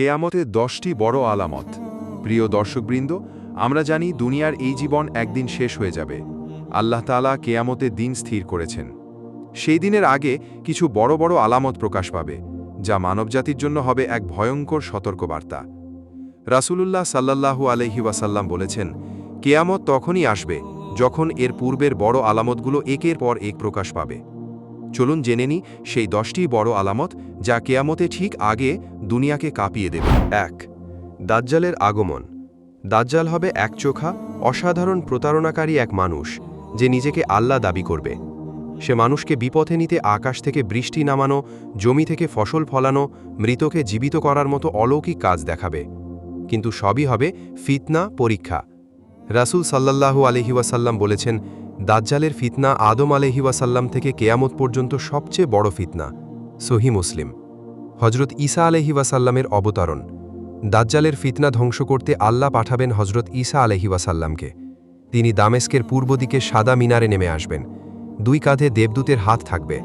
কেয়ামতের দশটি বড় আলামত। প্রিয় দর্শকবৃন্দ, আমরা জানি দুনিয়ার এই জীবন একদিন শেষ হয়ে যাবে। আল্লাহ তালা কেয়ামতের দিন স্থির করেছেন। সেই দিনের আগে কিছু বড় বড় আলামত প্রকাশ পাবে, যা মানবজাতির জন্য হবে এক ভয়ঙ্কর সতর্কবার্তা। রাসূলুল্লাহ সাল্লাল্লাহু আলহি ওয়াসাল্লাম বলেছেন, কেয়ামত তখনই আসবে যখন এর পূর্বের বড় আলামতগুলো একের পর এক প্রকাশ পাবে। চলুন জেনে নি সেই দশটি বড় আলামত যা কেয়ামতে ঠিক আগে দুনিয়াকে কাঁপিয়ে দেবে। এক, দাজ্জালের আগমন। দাজ্জাল হবে একচোখা অসাধারণ প্রতারণাকারী এক মানুষ যে নিজেকে আল্লাহ দাবি করবে। সে মানুষকে বিপথে নিতে আকাশ থেকে বৃষ্টি নামানো, জমি থেকে ফসল ফলানো, মৃতকে জীবিত করার মতো অলৌকিক কাজ দেখাবে। কিন্তু সবই হবে ফিতনা পরীক্ষা। রাসূল সাল্লাল্লাহু আলহি ওয়াসাল্লাম বলেছেন দাজ্জালের ফিতনা আদম আলহি ওয়াসাল্লাম থেকে কেয়ামত পর্যন্ত সবচেয়ে বড় ফিতনা, সহি মুসলিম। হজরত ঈসা আলহি ওয়াসাল্লামের অবতরণ। দাজ্জালের ফিতনা ধ্বংস করতে আল্লাহ পাঠাবেন হজরত ঈসা আলহি ওয়াসাল্লামকে তিনি দামেস্কের পূর্ব দিকে সাদা মিনারে নেমে আসবেন। দুই কাঁধে দেবদূতের হাত থাকবে।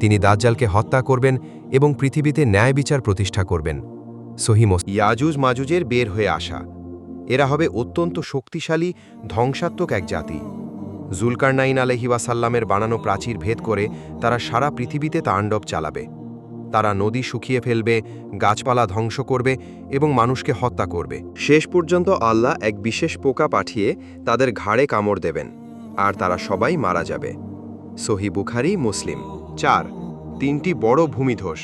তিনি দাজ্জালকে হত্যা করবেন এবং পৃথিবীতে ন্যায় বিচার প্রতিষ্ঠা করবেন। সহিমস ইয়াজুজ মাজুজের বের হয়ে আসা। এরা হবে অত্যন্ত শক্তিশালী, ধ্বংসাত্মক এক জাতি। জুলকারনাইন আলহি ওয়াসাল্লামের বানানো প্রাচীর ভেদ করে তারা সারা পৃথিবীতে তাণ্ডব চালাবে। তারা নদী শুকিয়ে ফেলবে, গাছপালা ধ্বংস করবে এবং মানুষকে হত্যা করবে। শেষ পর্যন্ত আল্লাহ এক বিশেষ পোকা পাঠিয়ে তাদের ঘাড়ে কামড় দেবেন, আর তারা সবাই মারা যাবে। সহি বুখারি, মুসলিম। চার, তিনটি বড় ভূমিধস।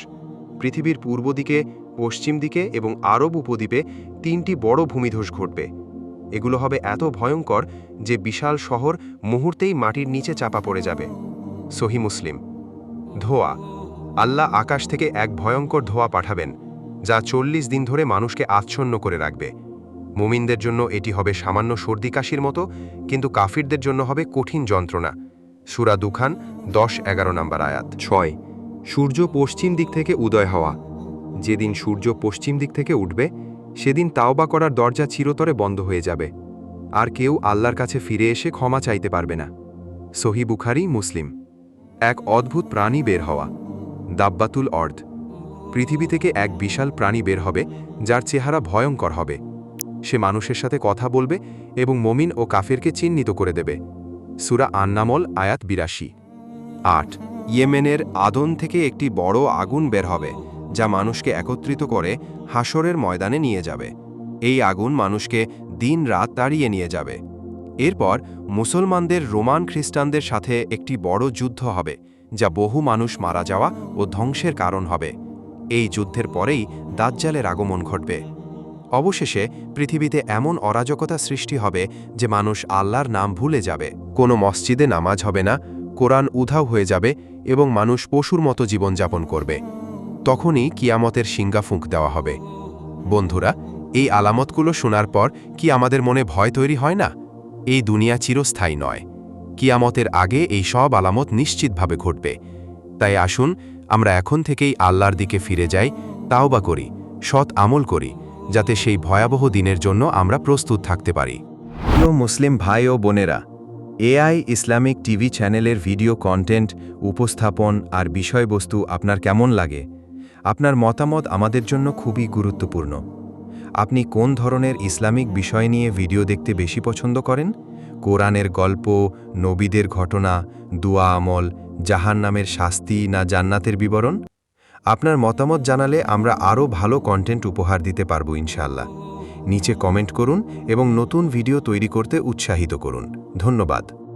পৃথিবীর পূর্ব দিকে, পশ্চিম দিকে এবং আরব উপদ্বীপে তিনটি বড় ভূমিধস ঘটবে। এগুলো হবে এত ভয়ঙ্কর যে বিশাল শহর মুহূর্তেই মাটির নিচে চাপা পড়ে যাবে। সহি মুসলিম। ধোয়া। আল্লাহ আকাশ থেকে এক ভয়ঙ্কর ধোয়া পাঠাবেন, যা চল্লিশ দিন ধরে মানুষকে আচ্ছন্ন করে রাখবে। মুমিনদের জন্য এটি হবে সামান্য সর্দি কাশির মতো, কিন্তু কাফিরদের জন্য হবে কঠিন যন্ত্রণা। সুরা দুখান, দশ, এগারো নম্বর আয়াত। ছয়, সূর্য পশ্চিম দিক থেকে উদয় হওয়া। যেদিন সূর্য পশ্চিম দিক থেকে উঠবে সেদিন তাওবা করার দরজা চিরতরে বন্ধ হয়ে যাবে। আর কেউ আল্লাহর কাছে ফিরে এসে ক্ষমা চাইতে পারবে না। সহি বুখারি, মুসলিম। এক অদ্ভুত প্রাণী বের হওয়া। দাব্বাতুল অর্ধ পৃথিবী থেকে এক বিশাল প্রাণী বের হবে, যার চেহারা ভয়ঙ্কর হবে। সে মানুষের সাথে কথা বলবে এবং মমিন ও কাফেরকে চিহ্নিত করে দেবে। সুরা আন্নামল, আয়াত বিরাশি। আট। ইয়েমেনের আদন থেকে একটি বড় আগুন বের হবে। যা মানুষকে একত্রিত করে হাসরের ময়দানে নিয়ে যাবে। এই আগুন মানুষকে দিন রাত তাড়িয়ে নিয়ে যাবে। এরপর মুসলমানদের, রোমান খ্রিস্টানদের সাথে একটি বড় যুদ্ধ হবে, যা বহু মানুষ মারা যাওয়া ও ধ্বংসের কারণ হবে। এই যুদ্ধের পরেই দাজ্জালের আগমন ঘটবে। অবশেষে পৃথিবীতে এমন অরাজকতা সৃষ্টি হবে যে মানুষ আল্লাহর নাম ভুলে যাবে। কোনো মসজিদে নামাজ হবে না, কোরআন উধাও হয়ে যাবে এবং মানুষ পশুর মতো জীবনযাপন করবে। তখনই কিয়ামতের সিঙ্গাফুঁক দেওয়া হবে। বন্ধুরা, এই আলামতগুলো শোনার পর কি আমাদের মনে ভয় তৈরি হয় না? এই দুনিয়া চিরস্থায়ী নয়। কিয়ামতের আগে এই সব আলামত নিশ্চিতভাবে ঘটবে। তাই আসুন, আমরা এখন থেকেই আল্লাহর দিকে ফিরে যাই, তাওবা করি, সৎ আমল করি, যাতে সেই ভয়াবহ দিনের জন্য আমরা প্রস্তুত থাকতে পারি। প্রিয় মুসলিম ভাই ও বোনেরা, এআই ইসলামিক টিভি চ্যানেলের ভিডিও কন্টেন্ট, উপস্থাপন আর বিষয়বস্তু আপনার কেমন লাগে? আপনার মতামত আমাদের জন্য খুবই গুরুত্বপূর্ণ। আপনি কোন ধরনের ইসলামিক বিষয় নিয়ে ভিডিও দেখতে বেশি পছন্দ করেন? কোরআনের গল্প, নবীদের ঘটনা, দুয়া আমল জাহান নামের শাস্তি না জান্নাতের বিবরণ? আপনার মতামত জানালে আমরা আরও ভালো কন্টেন্ট উপহার দিতে পারব ইনশাল্লাহ নিচে কমেন্ট করুন এবং নতুন ভিডিও তৈরি করতে উৎসাহিত করুন। ধন্যবাদ।